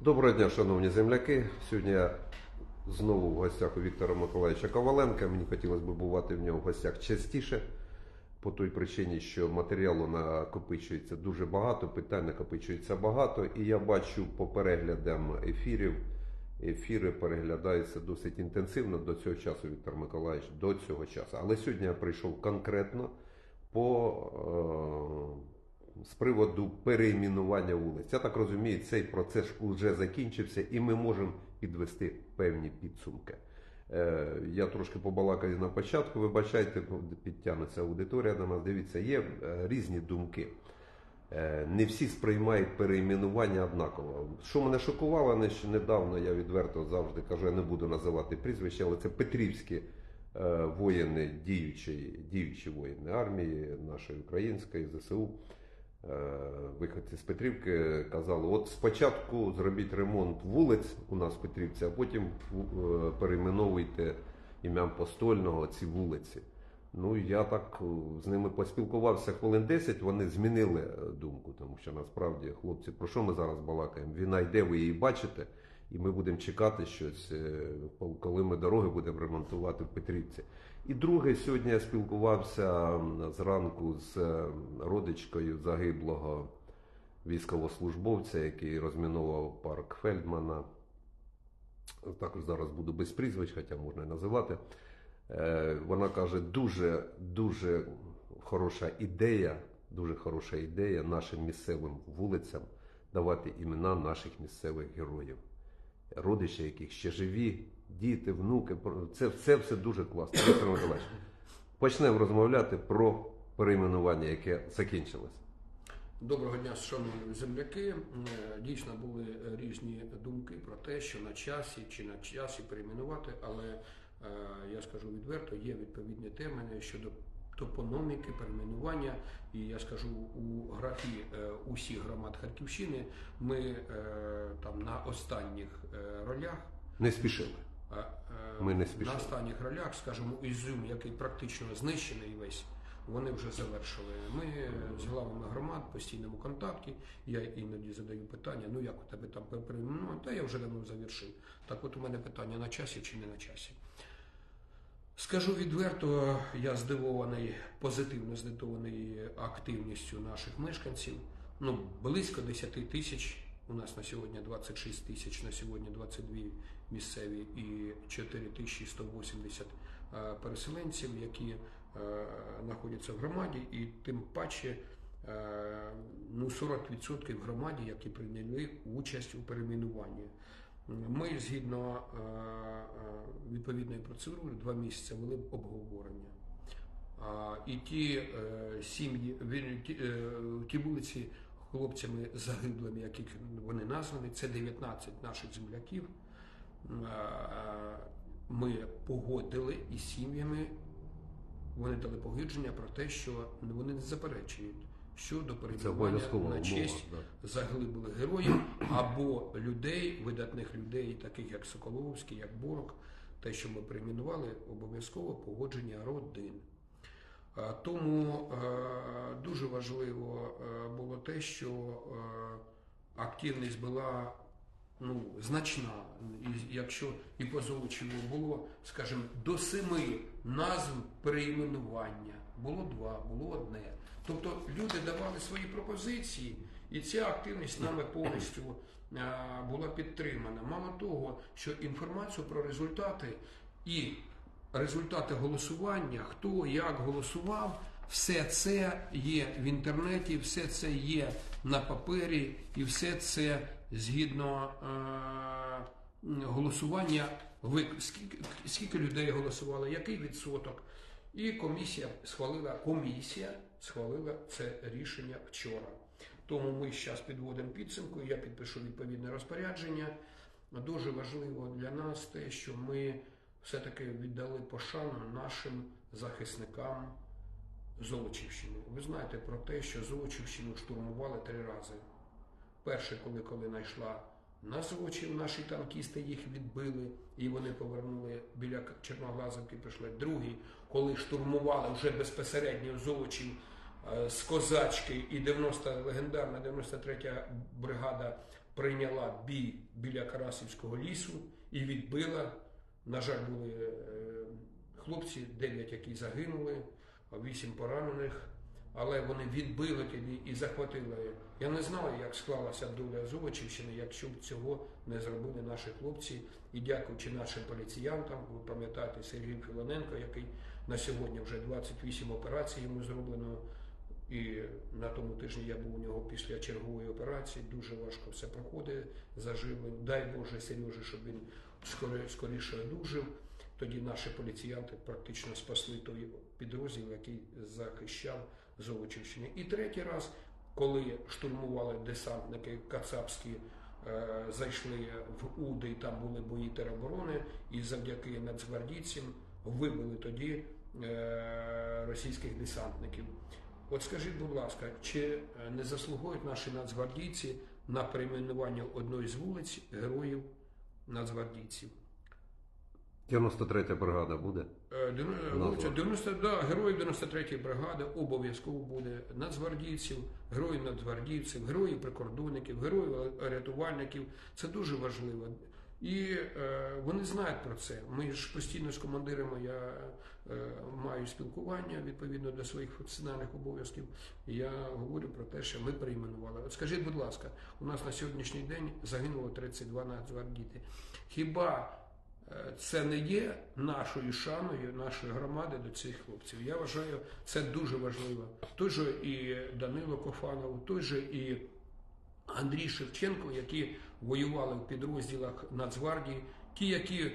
Доброго дня, шановні земляки. Сьогодні я знову в гостях у Віктора Миколаївича Коваленка. Мені хотілося б бувати в нього в гостях частіше, по той причині, що матеріалу накопичується дуже багато, питань накопичується багато, і я бачу по переглядам ефірів. Ефіри переглядаються досить інтенсивно до цього часу, Віктор Миколаївич, до цього часу. Але сьогодні я прийшов конкретно по е, з приводу переіменування вулиць. Я так розумію, цей процес вже закінчився, і ми можемо підвести певні підсумки. Е, Я трошки побалакаю на початку. Вибачайте, підтягнеться аудиторія до нас. Дивіться, є е, різні думки. Е, Не всі сприймають переіменування однаково. Що мене шокувало не- недавно, я відверто завжди кажу, я не буду називати прізвища, але це Петрівські воїни, діючі, діючі воїни армії нашої української ЗСУ. Е, Виходці з Петрівки казали: от спочатку зробіть ремонт вулиць у нас в Петрівці, а потім е, перейменовуйте ім'ям Постольного ці вулиці. Ну, я так е, з ними поспілкувався хвилин 10, вони змінили думку, тому що насправді, хлопці, про що ми зараз балакаємо? Війна йде, ви її бачите, і ми будемо чекати щось, коли ми дороги будемо ремонтувати в Петрівці. І друге, сьогодні я спілкувався зранку з е, родичкою загиблого військовослужбовця, який розміновував парк Фельдмана. Також зараз буду без прізвищ, хоча можна і називати. Е, Вона каже, дуже дуже хороша ідея, дуже хороша ідея нашим місцевим вулицям давати імена наших місцевих героїв, родичі, яких ще живі, діти, внуки. Це, це все дуже класно. Віктор Миколаївич, почнемо розмовляти про перейменування, яке закінчилось. Доброго дня, шановні земляки. Е, Дійсно були різні думки про те, що на часі чи на часі перейменувати, але е, я скажу відверто, є відповідні терміни щодо топономіки, перейменування. І я скажу у графі е, усіх громад Харківщини ми е, там на останніх е, ролях. Не спішили. Ми не спішили. На останніх ролях, скажімо, Ізюм, який практично знищений весь, вони вже завершили. Ми з главами громад в постійному контакті. Я іноді задаю питання: ну як у тебе там перейменування? Та я вже давно завершив. Так от у мене питання на часі чи не на часі. Скажу відверто, я здивований, позитивно здивований активністю наших мешканців. Ну, близько 10 тисяч. У нас на сьогодні 26 тисяч, на сьогодні 22 місцеві і 4180 е, переселенців, які е, знаходяться в громаді, і тим паче е, ну, 40% в громаді, які прийняли участь у перейменуванні. Ми згідно е, е, відповідної процедури два місяці вели обговорення. І ті е, сім'ї, ті, вулиці хлопцями загиблими, яких вони названі, це 19 наших земляків. Ми погодили із сім'ями, вони дали погодження про те, що вони не заперечують щодо перейменування на умова. честь да. загиблих героїв або людей, видатних людей, таких як Соколовський, як Борок, те, що ми перейменували, обов'язково погодження родин. Тому дуже важливо було те, що активність була ну, значна. І якщо і по Золочеву було, скажімо, до семи назв переіменування, було два, було одне. Тобто люди давали свої пропозиції, і ця активність нами повністю е, була підтримана. Мало того, що інформацію про результати і результати голосування, хто як голосував, все це є в інтернеті, все це є на папері, і все це згідно е, голосування. Скільки, скільки людей голосувало, який відсоток? І комісія схвалила комісія схвалила це рішення вчора. Тому ми зараз підводимо підсумку. Я підпишу відповідне розпорядження. Дуже важливо для нас те, що ми все-таки віддали пошану нашим захисникам Золочівщини. Ви знаєте про те, що Золочівщину штурмували три рази. Перше, коли коли знайшла на Золочів, наші танкісти їх відбили і вони повернули біля Чорноглазовки. Пішли. Другий, коли штурмували вже безпосередньо Золочів з козачки і 90 легендарна 93 бригада прийняла бій біля Карасівського лісу і відбила. На жаль, були е, хлопці, 9, які загинули, а 8 поранених. Але вони відбили тоді і захватили. Я не знаю, як склалася доля Золочівщини, якщо б цього не зробили наші хлопці. І дякуючи нашим поліціянтам, ви пам'ятаєте Сергій Філоненко, який на сьогодні вже 28 операцій йому зроблено. І на тому тижні я був у нього після чергової операції. Дуже важко все проходить, заживлень. Дай Боже Сережі, щоб він скоріше одужав. Тоді наші поліціянти практично спасли той підрозділ, який захищав Золочівщини. І третій раз, коли штурмували десантники кацапські, е, зайшли в Уди, і там були бої тероборони, і завдяки нацгвардійцям вибили тоді е, російських десантників. От скажіть, будь ласка, чи е, не заслуговують наші нацгвардійці на перейменування одної з вулиць героїв нацгвардійців? 93-я бригада буде? Е, Назва. вулиця 90, да, героїв 93-ї бригади обов'язково буде нацгвардійців, героїв нацгвардійців, героїв прикордонників, героїв рятувальників. Це дуже важливо. І е, вони знають про це. Ми ж постійно з командирами я е, маю спілкування відповідно до своїх функціональних обов'язків. Я говорю про те, що ми перейменували. От скажіть, будь ласка, у нас на сьогоднішній день загинуло 32 нацгвардійці. Хіба Е, це не є нашою шаною, нашої громади до цих хлопців. Я вважаю, це дуже важливо. Той же і Данило Кофанов, той же і Андрій Шевченко, які воювали в підрозділах Нацгвардії, ті, які е,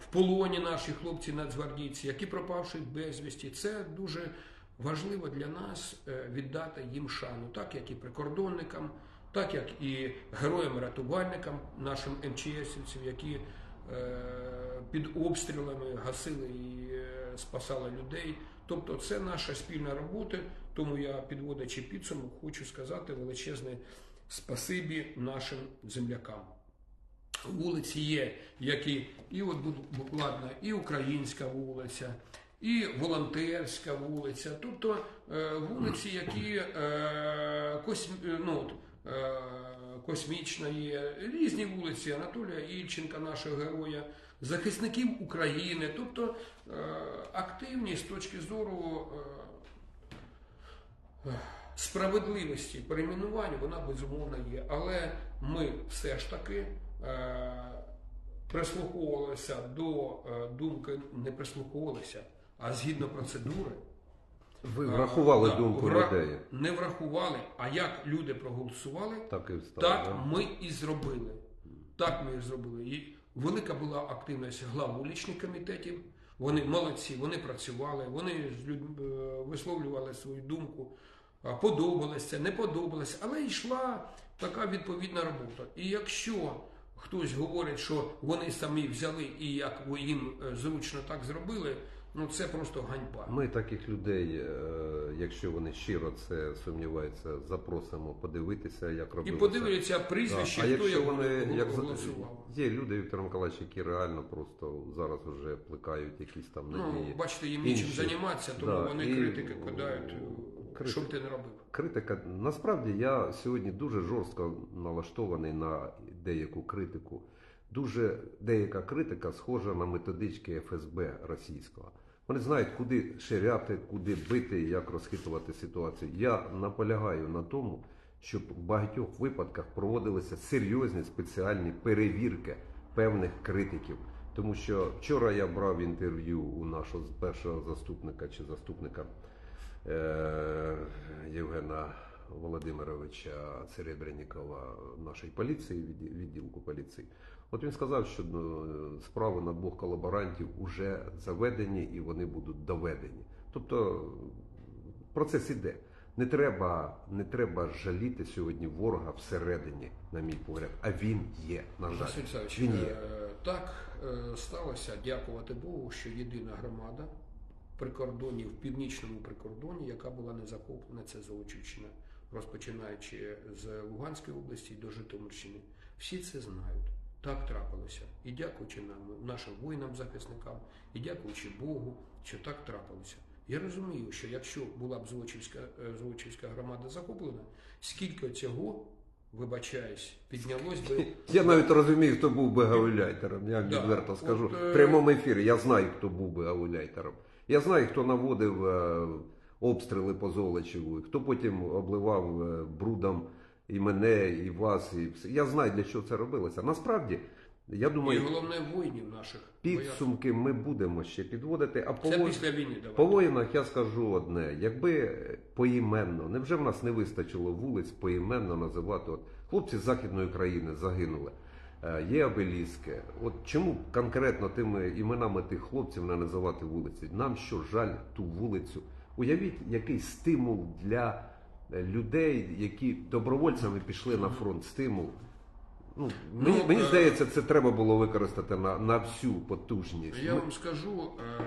в полоні наші хлопці нацгвардійці, які пропавши безвісті. Це дуже важливо для нас е, віддати їм шану, так як і прикордонникам, так як і героям-рятувальникам, нашим МЧСівців, які е, під обстрілами гасили і спасали людей. Тобто це наша спільна робота, тому я, підводячи підсумок, хочу сказати величезне спасибі нашим землякам. Вулиці є, які і от буквально і українська вулиця, і волонтерська вулиця, тобто е, вулиці, які е, е, ну, космічна є, різні вулиці Анатолія Ільченка, нашого героя, захисників України, тобто е, активні з точки зору. Е, справедливості перейменування вона безумовно є. Але ми все ж таки е, прислуховувалися до думки, не прислуховувалися, а згідно процедури. Ви врахували да, думку вра- людей. Не врахували. А як люди проголосували, Так і встали. так да? ми і зробили. Так ми і зробили. І велика була активність глав вуличних комітетів. Вони молодці, вони працювали, вони е, висловлювали свою думку. Це, не подобалось, але йшла така відповідна робота. І якщо хтось говорить, що вони самі взяли і як їм е, зручно так зробили, ну це просто ганьба. Ми таких людей, е, якщо вони щиро це сумніваються, запросимо подивитися, як І робили. подивляться прізвище, а хто як вони як голосував. є люди, Віктор Миколаївич, які реально просто зараз вже плекають якісь там надії. Ну, бачите, їм нічим інші. займатися, тому Да, вони і, критики кидають, критика. що б ти не робив. Критика насправді я сьогодні дуже жорстко налаштований на деяку критику. Дуже деяка критика схожа на методички ФСБ російського. Вони знають, куди ширяти, куди бити, як розхитувати ситуацію. Я наполягаю на тому, щоб в багатьох випадках проводилися серйозні спеціальні перевірки певних критиків. Тому що вчора я брав інтерв'ю у нашого першого заступника чи заступника е, Євгена Володимировича Серебрянікова нашої поліції, відді- відділку поліції. От він сказав, що ну, справи на двох колаборантів вже заведені і вони будуть доведені. Тобто процес іде. Не треба, не треба жаліти сьогодні ворога всередині, на мій погляд, а він є. На жаль, Василь він є. е, так е, сталося, дякувати Богу, що єдина громада прикордонів в північному прикордоні, яка була не захоплена, це Золочівщина, розпочинаючи з Луганської області до Житомирщини. Всі це знають. Так трапилося. І дякуючи нам, нашим воїнам-захисникам, і дякуючи Богу, що так трапилося. Я розумію, що якщо була б Золочівська, е, Золочівська громада захоплена, скільки цього вибачаюсь, піднялось би. Я навіть розумію, хто був би гауляйтером. Я Да. відверто скажу. От, е, В прямому ефірі я знаю, хто був би гауляйтером. Я знаю, хто наводив е, обстріли по Золочеву, хто потім обливав брудом і мене, і вас, і все. Я знаю, для чого це робилося. Насправді, я І думаю, головне воїнів наших. підсумки ми будемо ще підводити. А по, Це після війни по воїнах я скажу одне: якби поіменно, невже в нас не вистачило вулиць поіменно називати? От хлопці з західної країни загинули. Е, Є обеліски. От чому конкретно тими іменами тих хлопців не називати вулиці? Нам що жаль ту вулицю? Уявіть, який стимул для е, людей, які добровольцями пішли на фронт. Стимул. Ну, мені, Ну, мені е, здається, це треба було використати на, на всю потужність. Я Ми- вам скажу, е,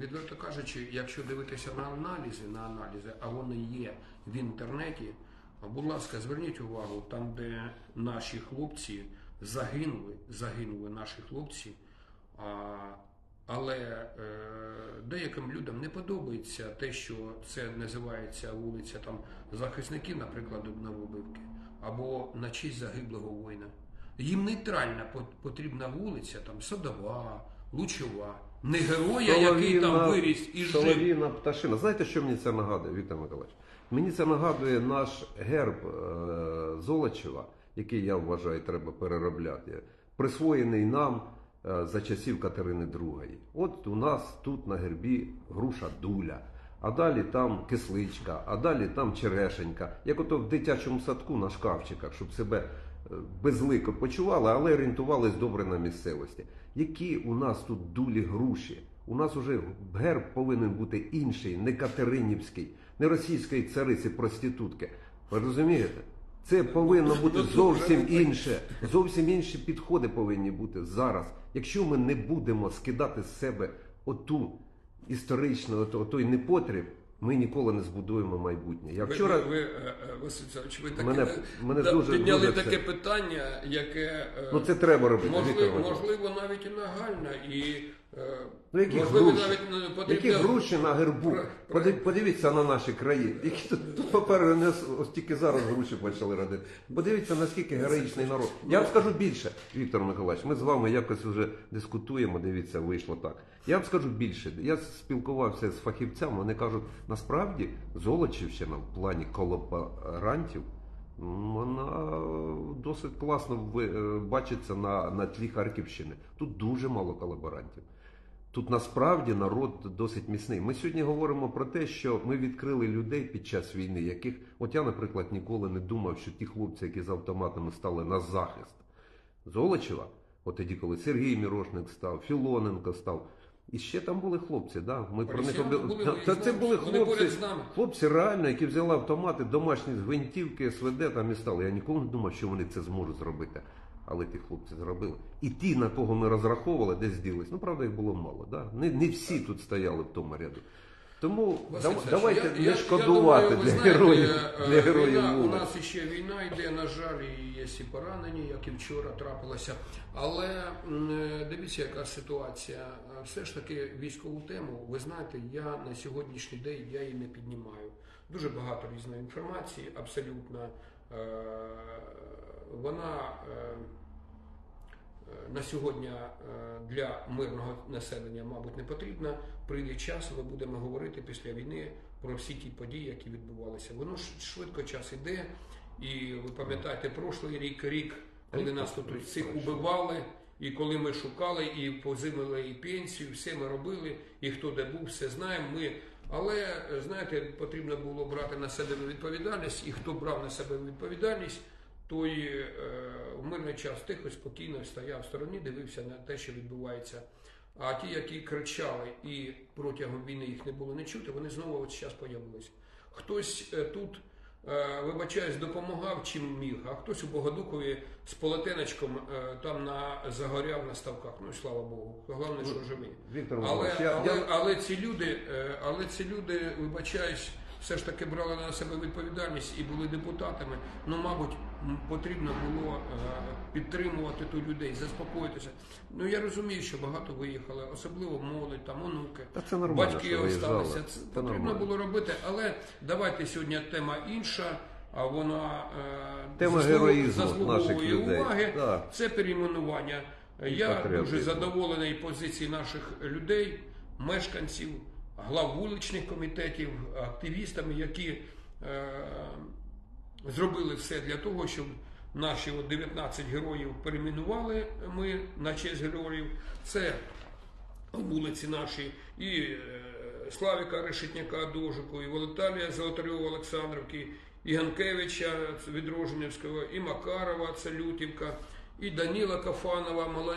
відверто кажучи, якщо дивитися на аналізи, на аналізи, а вони є в інтернеті, будь ласка, зверніть увагу, там, де наші хлопці загинули, загинули наші хлопці, а, але е, деяким людям не подобається те, що це називається вулиця там захисників, наприклад, Новобивки, або на честь загиблого воїна. Їм нейтральна пот- потрібна вулиця, там Садова, Лучова, не героя, який там виріс і жив. Солов'їна пташина. Знаєте, що мені це нагадує, Віктор Миколаївич? Мені це нагадує наш герб е, Золочева, який я вважаю, треба переробляти, присвоєний нам за часів Катерини II. От у нас тут на гербі груша дуля. А далі там кисличка, а далі там черешенька, як ото в дитячому садку на шкафчиках, щоб себе е, безлико почували, але орієнтувались добре на місцевості. Які у нас тут дулі груші? У нас уже герб повинен бути інший, не катеринівський, не російської цариці проститутки. Ви розумієте? Це повинно бути Ну, зовсім інше. Зовсім інші підходи повинні бути зараз. Якщо ми не будемо скидати з себе оту історичну, ото- той непотріб, ми ніколи не збудуємо майбутнє. Я вчора ви, ви, ви, е, Василь ви таке, Мене- е, мене да, дуже- підняли дуже таке це- питання, яке е, ну це треба робити. Можливо, можливо навіть і нагальне, і е, Ну, які можливо гроші? навіть не потрібно. Які гроші на гербу? Про- Поди- Подивіться на наші країни. Які тут, тут попереду нас ось тільки зараз гроші почали радити. Подивіться, наскільки героїчний народ. Я вам скажу більше, Віктор Миколаївич. Ми з вами якось вже дискутуємо. Дивіться, вийшло так. Я вам скажу більше. Я спілкувався з фахівцями. Вони кажуть, насправді Золочівщина в плані колаборантів. Вона досить класно ви- е, бачиться на, на тлі Харківщини. Тут дуже мало колаборантів. Тут насправді народ досить міцний. Ми сьогодні говоримо про те, що ми відкрили людей під час війни, яких, от я, наприклад, ніколи не думав, що ті хлопці, які з автоматами стали на захист Золочева, от тоді, коли Сергій Мірошник став, Філоненко став. І ще там були хлопці, да? Ми про них були, та, та це були хлопці, хлопці реально, які взяли автомати, домашні з гвинтівки, СВД там і стали. Я ніколи не думав, що вони це зможуть зробити. Але ті хлопці зробили. І ті, на кого ми розраховували, десь ділись. Ну, правда, їх було мало. Да? Не, не всі тут стояли в тому ряду. Тому Василь дав- давайте я- не шкодувати я думаю, для знаєте, героїв, е, для героїв війна, У нас ще війна йде, на жаль, і є і поранені, як і вчора трапилося. Але е, дивіться, яка ситуація. Все ж таки військову тему, ви знаєте, я на сьогоднішній день я її не піднімаю. Дуже багато різної інформації, абсолютно. Е, Вона на сьогодні е, для мирного населення, мабуть, не потрібна. Прийде час, ми будемо говорити після війни про всі ті події, які відбувалися. Воно ж швидко час іде, і ви пам'ятаєте, прошлий рік, рік, коли нас тут всіх убивали, і коли ми шукали, і позимили і пенсію, все ми робили, і хто де був, все знаємо. Ми але е, знаєте, потрібно було брати на себе відповідальність, і хто брав на себе відповідальність, той е, в мирний час тихо, спокійно стояв в стороні, дивився на те, що відбувається. А ті, які кричали і протягом війни їх не було не чути, вони знову от зараз появилися. Хтось е, тут, е, вибачаюсь, допомагав чим міг, а хтось у Богодукові з полотенечком е, там на загоряв на ставках. Ну слава Богу. Головне, що живі. Віктор Але, але, але ці люди, але ці люди, вибачаюсь, все ж таки брали на себе відповідальність і були депутатами. Ну, мабуть, потрібно було е, підтримувати ту людей, заспокоїтися. Ну я розумію, що багато виїхали, особливо молодь, там онуки. Та це нормально, Батьки осталися. Це Це потрібно нормально. було робити. Але давайте сьогодні тема інша. а вона е, Тема заслуг- героїзму заслуговує наших уваги. Да. Це перейменування. Я патріотизму. дуже задоволений позиції наших людей, мешканців, глав вуличних комітетів, активістами, які е, зробили все для того, щоб наші от 19 героїв перейменували ми на честь героїв. Це вулиці наші і е, Славіка Решетняка Дожику, і Волоталія Золотарьова Олександровки, і Ганкевича Відроженівського, і Макарова, це Лютівка, і Даніла Кафанова,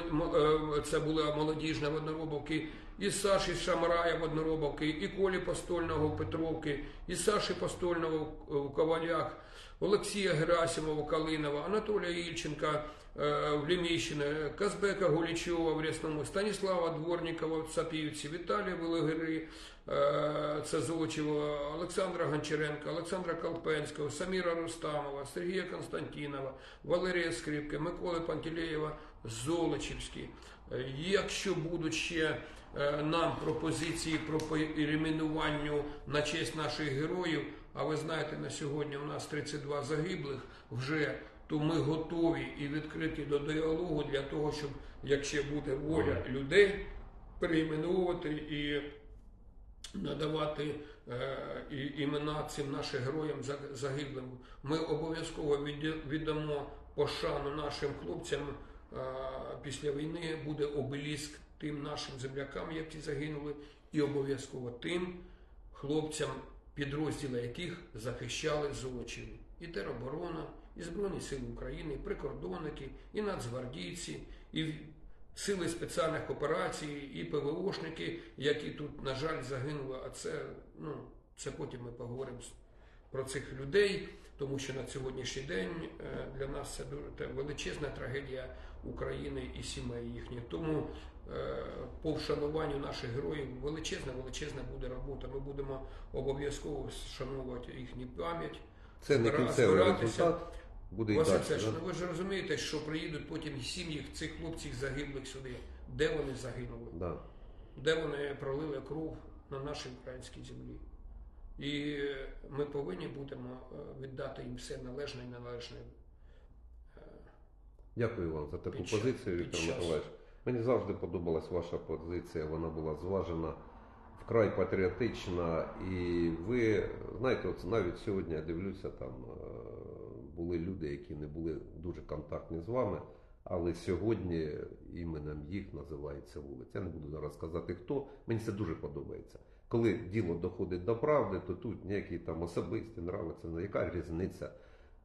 е, це була молодіжна в Одноробовки, і Саші Шамрая в Одноробовки, і Колі Постольного в Петровки, і Саші Постольного в Ковалях, Олексія Герасимова Калинова, Анатолія Ільченка е, в Ліміщині, Казбека Гулічова в Рясному, Станіслава Дворнікова в Сапівці, Віталія Велигири, е, це Золочево, Олександра Гончаренка, Олександра Колпенського, Саміра Рустамова, Сергія Константінова, Валерія Скрипка, Миколи Пантелеєва, Золочівський. Е, Якщо будуть ще нам пропозиції про перейменуванню на честь наших героїв, а ви знаєте, на сьогодні у нас 32 загиблих вже, то ми готові і відкриті до діалогу для того, щоб, якщо буде воля людей, перейменувати і надавати е, і- імена цим нашим героям за- загиблим. Ми обов'язково відда- віддамо пошану нашим хлопцям. Е, Після війни буде обеліск тим нашим землякам, які загинули, і обов'язково тим хлопцям, підрозділи яких захищали Золочів. І тероборона, і Збройні Сили України, і прикордонники, і нацгвардійці, і сили спеціальних операцій, і ПВОшники, які тут, на жаль, загинули. А це, ну, це потім ми поговоримо про цих людей, тому що на сьогоднішній день е, для нас це дуже величезна трагедія України і сімей їхніх. Тому по вшануванню наших героїв величезна, величезна буде робота. Ми будемо обов'язково вшановувати їхню пам'ять. Це не кінцевий результат. Буде Василь. Олексійович, да? ну ви ж розумієте, що приїдуть потім сім'ї цих хлопців загиблих сюди. Де вони загинули? Да. де вони пролили кров на нашій українській землі. І ми повинні будемо е, віддати їм все належне і неналежне. Дякую вам за таку Під позицію, Віктор. Миколаївич. Мені завжди подобалась ваша позиція, вона була зважена, вкрай патріотична. І ви знаєте, от навіть сьогодні я дивлюся, там е, були люди, які не були дуже контактні з вами, але сьогодні іменем їх називається вулиця. Я не буду зараз казати хто. Мені це дуже подобається. Коли діло доходить до правди, то тут ніякі там особисті нравиться. Ну, яка різниця?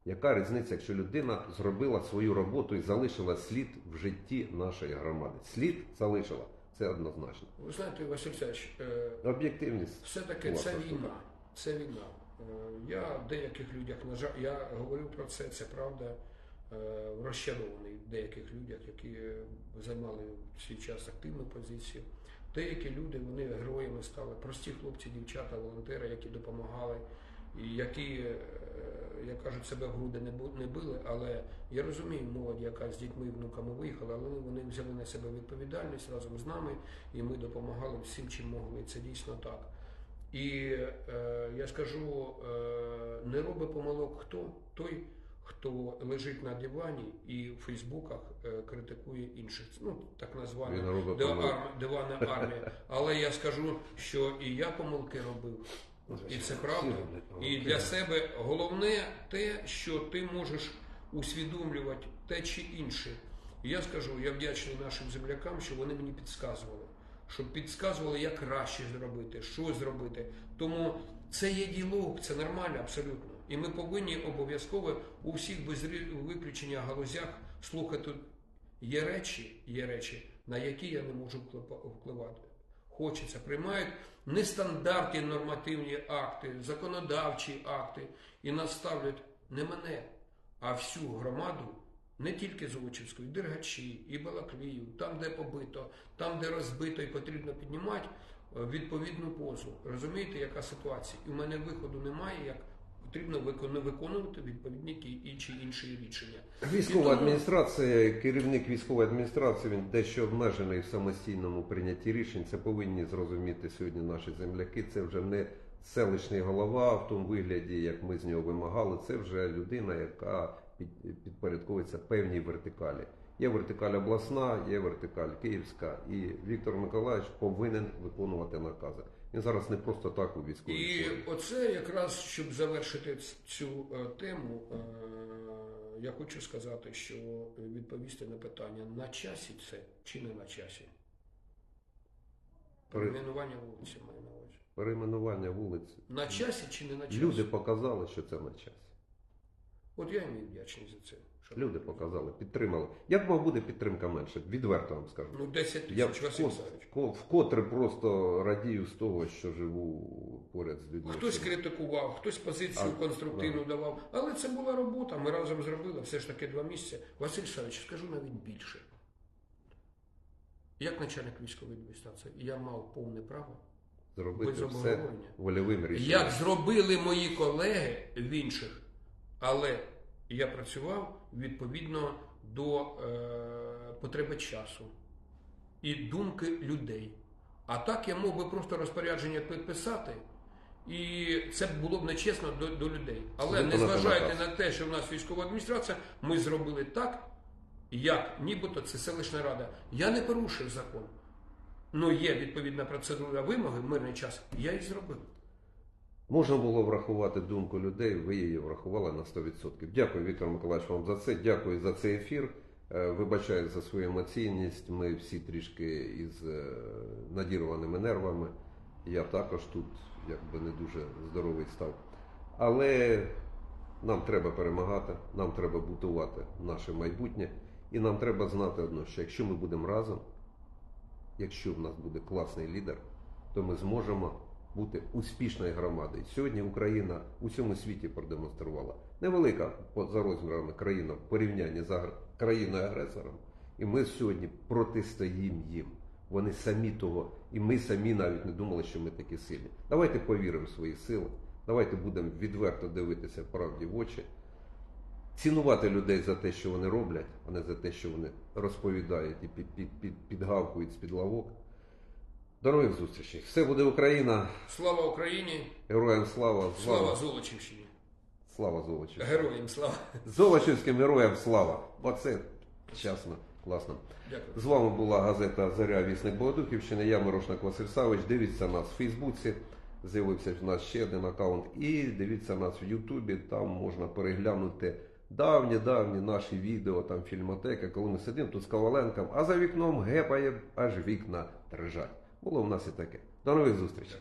Яка різниця, якщо людина зробила свою роботу і залишила слід в житті нашої громади? Слід залишила, це однозначно. Ви знаєте, Василь Олексійович, е, Об'єктивність. все-таки це війна. Це війна. Е, Я в деяких людях, на жаль, я говорив про це, це правда, е, розчарований в деяких людях, які займали в свій час активну позицію. Деякі люди вони героями стали, прості хлопці, дівчата, волонтери, які допомагали, і які, е, як кажуть, себе в груди не били. Але я розумію молодь, яка з дітьми і внуками виїхала, але вони взяли на себе відповідальність разом з нами, і ми допомагали всім, чим могли. Це дійсно так. І е, я скажу, е, не робить помилок хто? Той, хто лежить на дивані і в Фейсбуках е, критикує інших. Ну, так названа дивана армія. Але я скажу, що і я помилки робив. І це правда. І для себе головне те, що ти можеш усвідомлювати те чи інше. І я скажу, я вдячний нашим землякам, що вони мені підказували. Щоб підказували, як краще зробити, що зробити. Тому це є діалог, це нормально абсолютно. І ми повинні обов'язково у всіх без виключення галузях слухати. Є речі, є речі, на які я не можу вплива- впливати. Хочеться, приймають нестандартні нормативні акти, законодавчі акти і наставлять не мене, а всю громаду, не тільки Золочівську, і Дергачі, і Балаклію, там, де побито, там, де розбито і потрібно піднімати е, відповідну позу. Розумієте, яка ситуація? І в мене виходу немає, як потрібно викон- виконувати відповідні ті і чи інші рішення. Військова тому- адміністрація, керівник військової адміністрації, він дещо обмежений в самостійному прийнятті рішень. Це повинні зрозуміти сьогодні наші земляки. Це вже не селищний голова в тому вигляді, як ми з нього вимагали, це вже людина, яка під- підпорядковується певній вертикалі. Є вертикаль обласна, є вертикаль київська, і Віктор Миколаївич повинен виконувати накази. Він зараз не просто так у військовій І формі. оце якраз, щоб завершити цю е, тему, е, я хочу сказати, що відповісти на питання, на часі це чи не на часі? Перейменування вулиці маю на увазі. Перейменування вулиць. На часі чи не на часі? Люди показали, що це на часі. От я їм вдячний за це. Люди показали, підтримали. Я думав, буде підтримка менше. Відверто вам скажу. Ну, 10 тисяч, Василь вкот- Савич. вкотре просто радію з того, що живу поряд з людьми. Хтось критикував, хтось позицію А, конструктивну давав. Але це була робота, ми разом зробили все ж таки два місяці. Василь Савич, скажу навіть більше. Як начальник військової адміністрації, я мав повне право зробити без все обговорення. вольовим рішенням. Як зробили мої колеги в інших, але я працював відповідно до е, потреби часу і думки людей. А так я мог би просто розпорядження підписати, і це було б нечесно до, до людей. Але не зважаючи на те, що в нас військова адміністрація, ми зробили так, як нібито це селищна рада. Я не порушив закон. Ну, є відповідна процедура вимоги, мирний час. Я їх зробив. Можна було врахувати думку людей, ви її врахували на 100%. Дякую, Віктор Миколаївич, вам за це. Дякую за цей ефір. Е, Вибачаю за свою емоційність. Ми всі трішки із е, надірваними нервами. Я також тут якби не дуже здоровий став. Але нам треба перемагати, нам треба будувати наше майбутнє. І нам треба знати одно, що якщо ми будемо разом, якщо в нас буде класний лідер, то ми зможемо бути успішною громадою. Сьогодні Україна у всьому світі продемонструвала невелика за розмірами країна в порівнянні з країною-агресором, і ми сьогодні протистоїмо їм. Вони самі того, і ми самі навіть не думали, що ми такі сильні. Давайте повіримо в свої сили, давайте будемо відверто дивитися правді в очі, цінувати людей за те, що вони роблять, а не за те, що вони розповідають і під, під, під, підгавкують з-під лавок. До нових зустрічей. Все буде Україна. Слава Україні! Героям слава! Слава Золочівщині! Слава Золочівським. Героям слава! Золочівським героям слава! Оце чесно, класно. Дякую. З вами була газета Заря Вісник Богодухівщини. Я Мирошник Василь Савич. Дивіться нас в Фейсбуці. З'явився в нас ще один аккаунт. І дивіться нас в Ютубі. Там можна переглянути давні-давні наші відео, там фільмотека, коли ми сидимо тут з Коваленком, а за вікном гепає аж вікна дрижать. Було в нас і таке. До нових зустрічей.